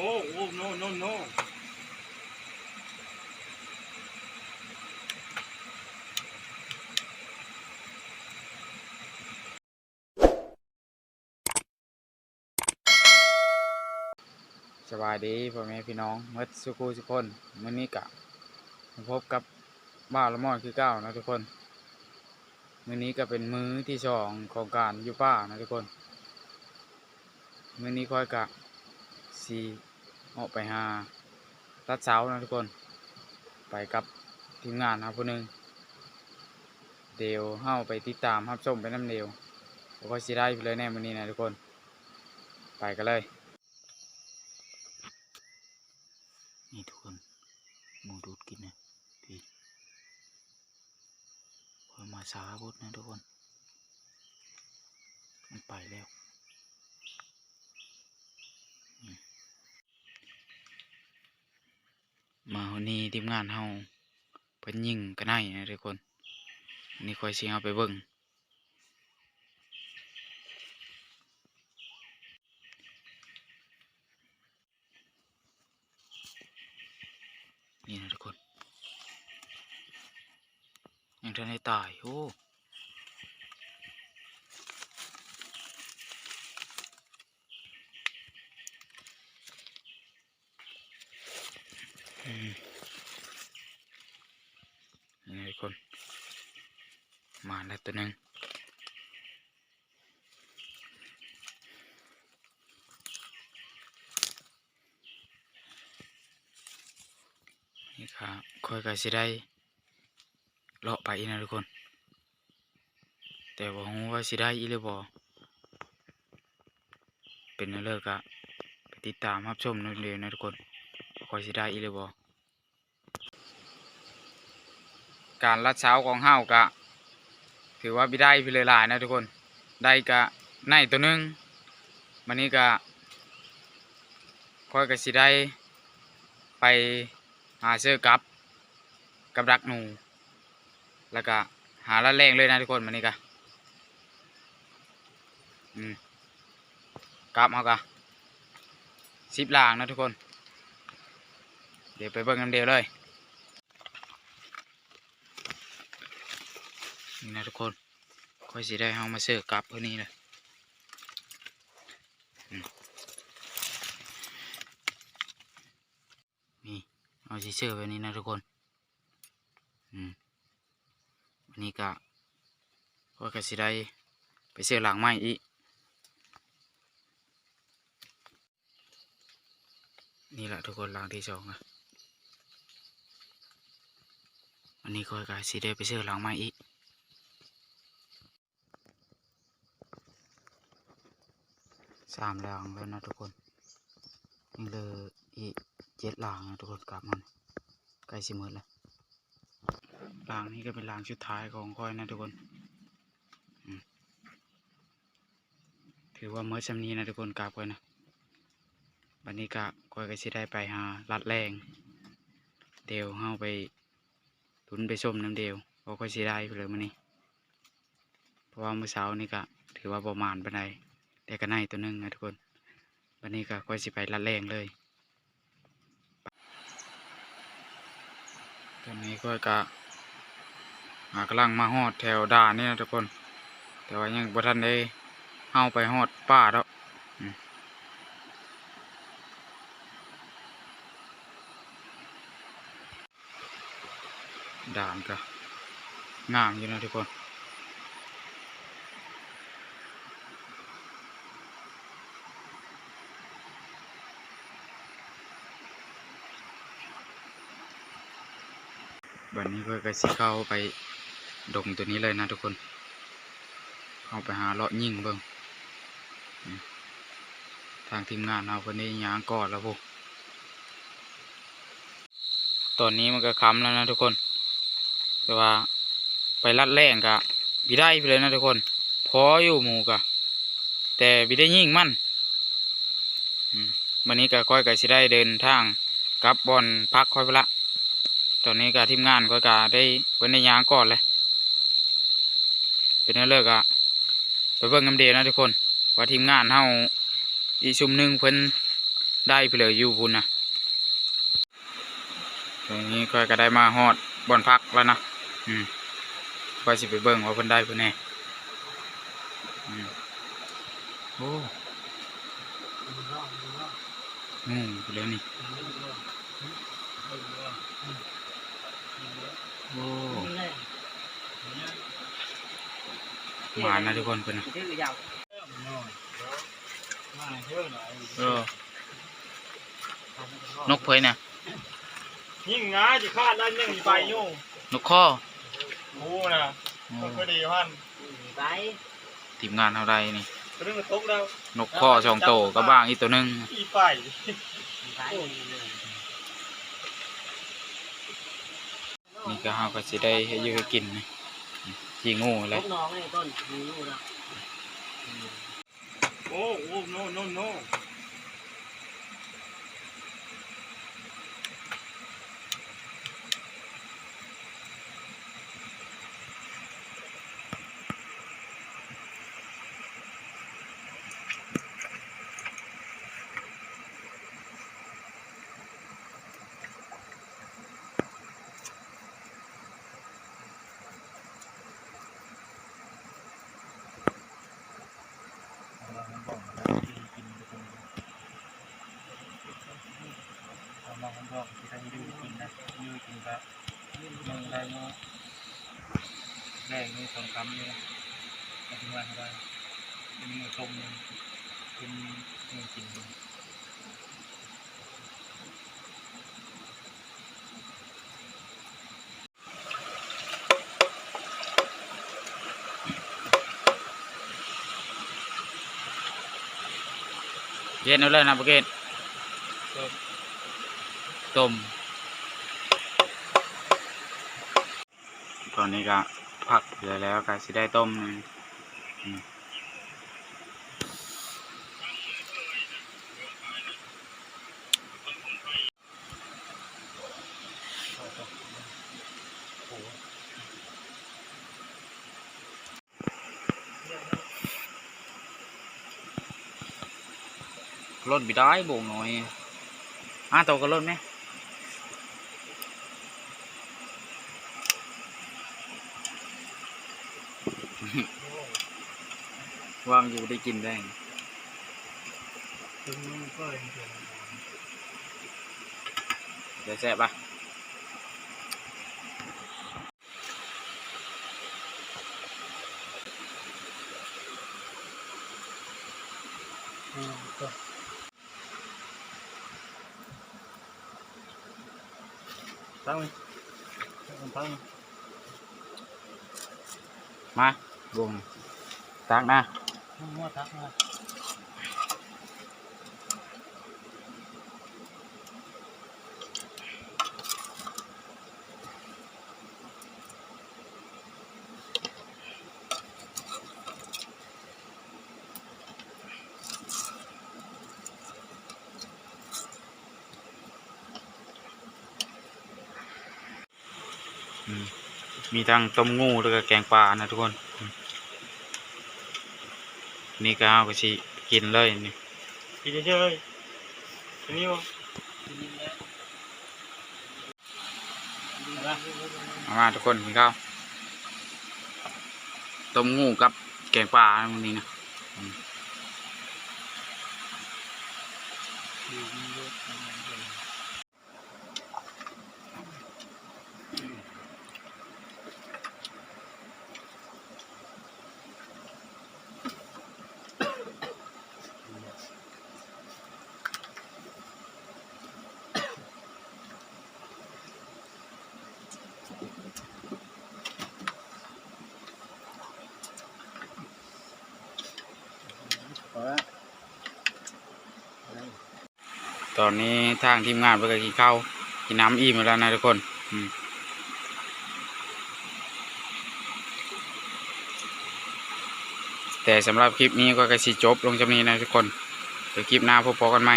Oh, oh, no, no, no. สวัสดีพ่อแม่พี่น้องเมื่อสุขุทุกคนมื้อนี้กะพบกับบ้าละมอนคือเก้านะทุกคน มื้อนี้ก็เป็นมื้อที่สองของการอยู่ป่านะทุกคน มื้อนี้ค่อยกะสี ออกไปหาตัดเสานะทุกคน ไปกับทีมงานครับผู้หนึงเดี๋ยวเฮาไปติดตามครับชมไปน้ำเดียวแล้วก็สิได้ไปเลยแน่มื้อนี้นะทุกคน ไปกันเลย นี่ทุกคนหมูดูดกินนะพี่พอมาช้าบดนะทุกคน มันไปแล้วอืมมาวั นนี้ทีมงานเฮาเพิ่นยิงกันไห้นะทุกคนนี่คอยสิเอาไปเบิ่งนี่นะทุกคนยังทันได้ตายโอ้อืม คน มาแล้วตัวหนึ่งนี่ครับค่อยก็สิได้เลาะไปอีนะทุกคน แต่ว่าฮู้ว่าสิได้อีหรือบ่เป็นอันเลิกอะไปติดตามรับชมนั่นเองนะทุกคนคอยสิได้อีหรือบ่ การลัดเช้าของเฮากะ ถือว่าบิได้ไปเลยหลายนะทุกคนได้กะในตัวนึงมันนี้กะค่อยก็สิได้ไปหาเสื้อกับกับดักหนู แล้วก็หาละแรงเลยนะทุกคนมันนี้ก็อืมกับมากะสิบลางนะทุกคน เดี๋ยวไปเบิ่งกันเดียวเลย นะทุกคนค่อยสิได้เอามาเสิร์ฟกลับเพื่อนี้เลยมนี่เอาสิเสิร์ฟไว้นี้นะทุกคนอืมวันนี้ก็ก็ก็สิได้ไปเสื้อหลังใหม่อีกนี่แหละทุกคนหลังที่สองอะวันนี้ก็ก็สิได้ไปเสื้อหลังใหม่อีก สามหลังแล้วนะทุกคนยังเหลยอีกเจ็ดหลังนะทุกคนกลับมันใกล้สิหมดแล้วรางนี้ก็เป็นรางชุดท้ายของค่อยนะทุกคนถือว่าเมื่อชำนี้นะทุกคนกราบก่อนนะวันนี้ก็ค่อยก็สิได้ไปหาลัดแรงเดียวเฮาไปทุนไปส้มน้ำเดียวก็ค่อยสิได้ไปเลยมื้อนี้เพราะว่าเมื้อเช้านี่ก็ถือว่าประมาณไปาน แต่ก็ในตัวหนึงนะทุกคนวันนี้ก็ค่อยสิไปลัดแรงเลยตอนนี้ค่อยก็หากำลังมาฮอดแถวด่านนี่นะทุกคน แต่ว่ายังบ่ทันได้เฮาไปฮอดป่าแล้วด่านก็งามอยู่นะทุกคน บัดนี้ก็ก็สิเข้าไปดงตัวนี้เลยนะทุกคน เข้าไปหาเลาะยิ่งเบิ่งทางทีมงานเราคนนี้ยางกอดแล้วพวกตอนนี้มันก็ค้ำแล้วนะทุกคน แต่ว่าไปลัดแรงกะบิได้ไปเลยนะทุกคน พออยู่หมูกะ แต่บิได้ยิ่งมั่นวันนี้ก็ค่อยก็สิได้เดินทางกลับบอนพักค่อยไปละ อนนี้ก็ทีมงานค่อยก็ได้เพิ่นได้ยางก่อนเลย เป็นอันเลิกอะไปเบิ่งกันเดียนะทุกคน ว่าทีมงานเฮาอีชุมหนึ่งเพิ่นได้ไปเลยอยู่พุ่นนะตรงนี้ค่อยก็ได้มาฮอดบอนพักแล้วนะ อืมค่อยสิไปเบิ่งว่าเพิ่นได้เพิ่นแน่อืมโอ้อืมไปเลยนี่ โอ้หมานะทุกคนเพิ่นนะเออนกเผยเนี่ยยิ่งง่ายจะคาดแล้วยังมีไปอยู่นกข้องูนะโอ้มันก็ดีพันทีมงานเท่าไรนี่เรื่องตกแล้วนกข้อสองโตวกับบ้างอีกตัวหนึงอีไป นี่ก็เฮาก็สิได้ให้อยู่ให้กินนะที่งูแหลูละกน้องไอ้ต้นมีลูกแล้วโอ้โอ้โน่โน่โน่ มาคนบอกที่ทางยูกินนะยู กินแบบมึงได้มั้งแรงนี่สองคำนี่นะมาถึงวันได้เป็นมือต้มเป็นมือกินเย็นเอาเลยนะปะเกตต้ม ตอนนี้ก็ผักเหลือแล้วก็สิได้ต้มหนึ่งอืมรถบิได้บ่งหน่อยอะโตก็รถไหม วางอยู่ได้กินได้ถึงก็เองเกินเดี๋ยวแซ่บปะก็ตั้งไหมตั้งมา บุงตักนะมั่วทักมาอืมมีทั้งต้มงูแล้วก็แกงปลานะทุกคนอืม นี่ก็เอาไปสิกินเลยนี่กินเฉยๆทีนี้วะเอามาทุกคนกินข้าวต้มงูกับแกงปลานะวันนี้นะอืม ตอนนี้ทางทีมงานไปก็กินข้าวกินน้ำอิ่มแล้วนะทุกคนแต่สำหรับคลิปนี้ก็กระสีจบลงจำนี้นะทุกคนเดี๋ยวคลิปหน้าพบกันใหม่